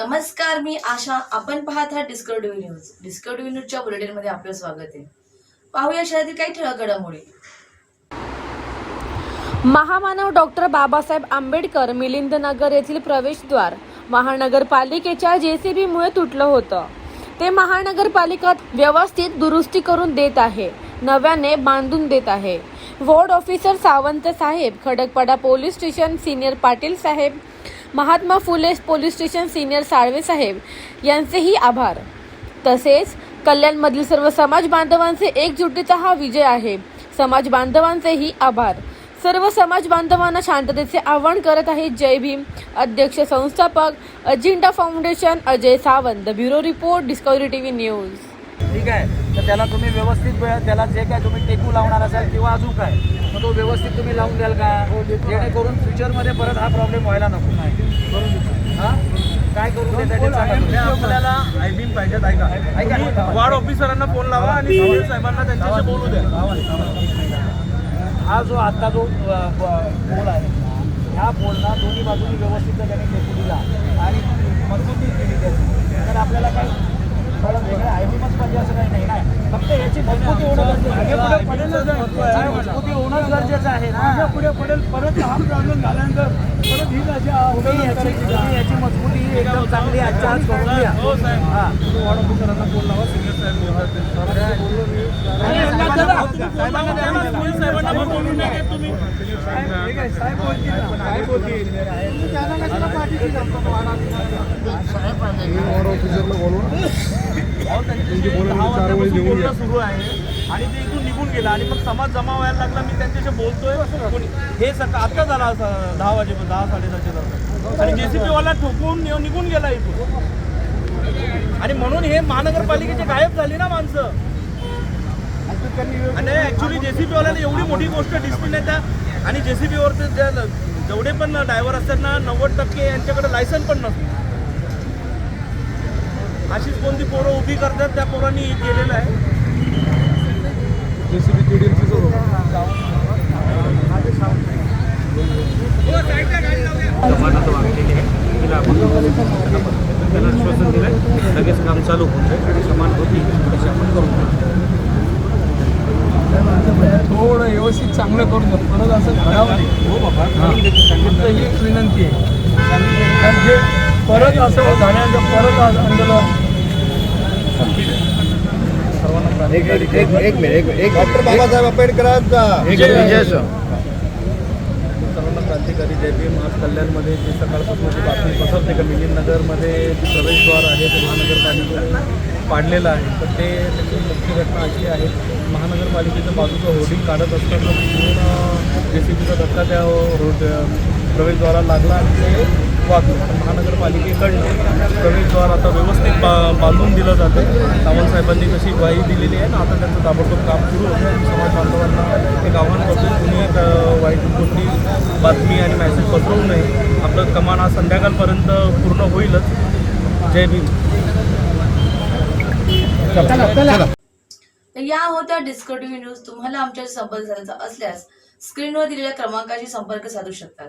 नमस्कार मी आशा. आपण पाहत आहात डिस्कवरी न्यूज डिस्कवरी न्यूजच्या बुलेटिनमध्ये आपलं स्वागत आहे. पाहूया शहरातील काही ठळक घडामोडी महामानव डॉक्टर बाबासाहेब आंबेडकर मिलिंद नगर येथील प्रवेशद्वार महानगरपालिकेच्या जेसीबीमुळे तुटलं होतं. ते महानगरपालिका व्यवस्थित दुरुस्ती करून देत आहे. नव्याने बांधून देत आहे. वॉर्ड ऑफिसर सावंत साहेब Khadakpada police station senior Patil साहेब Mahatma Phule police station senior Salve साहेब यांचेही आभार. तसेच कल्याणमधील सर्व समाज बांधवांचे एकजुटीचा हा विजय आहे. समाज बांधवांचेही आभार. सर्व समाज बांधवांना शांततेचे आवाहन करत आहे जय भीम. अध्यक्ष संस्थापक Ajintha foundation Ajay Sawant. Bureau report discovery TV news. ठीक आहे? तर त्याला तुम्ही व्यवस्थित त्याला जे काय तुम्ही टेकू लावणार असाल किंवा अजून काय मग तो व्यवस्थित तुम्ही लावून द्याल का? जेणेकरून फ्युचरमध्ये परत हा प्रॉब्लेम व्हायला नको. हा? काय करून. आपल्याला आय पाहिजेत ऐका. ऐका वार्ड ऑफिसरांना फोन लावा आणि सिव्हिल साहेबांना त्यांच्याशी बोलू द्या. हा जो आता जो पोल आहे ह्या पोलला दोन्ही बाजूनी व्यवस्थित त्याने टेकू दिला आणि मजबूती केली त्याची तर आपल्याला काही थोडं वेगळं आयबीमच पाहिजे असं काही नाही ना. फक्त याची मजबूती होणं गरजेचं आहे. पुढे पडेलच आहे. याची मजबूती होणंच गरजेचं आहे ना. पुढे पडेल परत हा प्रॉब्लेम झाल्यानंतर परत ही याची मजबूती एकदम चांगली आजच्या आज करून द्या. हो साहेब. वार्ड ऑफिसरांना फोन लावा. सिनियर साहेब बोलतात आणि साहेबांना दहा वाजल्यापासून बोलणं सुरू आहे. आणि ते इथून निघून गेला. आणि मग समाज जमा व्हायला लागला. मी त्यांच्याशी बोलतोय. हे सकाळ आत्ता झाला दहा वाजे दहा साडेदहाच्या दरम्यान. आणि जेसीबी वाला ठोकून निघून गेला इथून. आणि म्हणून हे महानगरपालिकेचे गायब झाली ना माणसं. आणि ऍक्च्युली जेसीबी वाल्याला एवढी मोठी गोष्ट दिसली नाही त्या. आणि जेसीबीवर जेवढे पण ड्रायव्हर असतात ना नव्वद टक्के यांच्याकडे लायसन पण नसतं. अशीच कोणती पोरं उभी करतात त्या पोरांनी केलेलं आहे. जमानत वागलेली आहे तिला आपण त्याला आश्वासन दिलं आहे लगेच काम चालू होऊन जाईल आणि समान होती तशी आपण करून थोडं व्यवस्थित चांगलं करून परत असं घडावं हो बाबा फक्त सांगितलं ही एक विनंती आहे. कारण जे परत असं झाल्यानंतर परत असं आंदोलन डॉक्टर बाबासाहेब आंबेडकरांचा. सर्वांना क्रांतिकारी जय भीम. आज कल्याणमध्ये जी सकाळपासून जी बातमी पसरते का मिलिंद नगरमध्ये जे प्रवेशद्वार आहे ते महानगरपालिकेने पाडलेलं आहे. तर ते त्याची मुख्य घटना अशी आहे महानगरपालिकेचं बाजूचं होर्डिंग काढत असताना पूर्ण जे सी बीचा धक्का त्या रोड प्रवेशद्वाराला लागला आणि ते तर महानगरपालिकेकडनं प्रवेशद्वार आता व्यवस्थित बा बांधून दिलं जातं. सावंत साहेबांनी कशी ग्वाही दिलेली आहे ना आता त्यांचं ताबडतोब काम सुरू होतं. समाज बांधवांना एक आव्हान करतो तुम्ही वाईट कोणती बातमी आणि मेसेज पसरवू नये. आपलं कमान आज संध्याकाळपर्यंत पूर्ण होईलच. जय भीम. तर या होत्या डिस्कवरी न्यूज तुम्हाला आमच्याशी संपर्क साधायचा असल्यास स्क्रीनवर दिलेल्या क्रमांकाशी संपर्क साधू शकतात.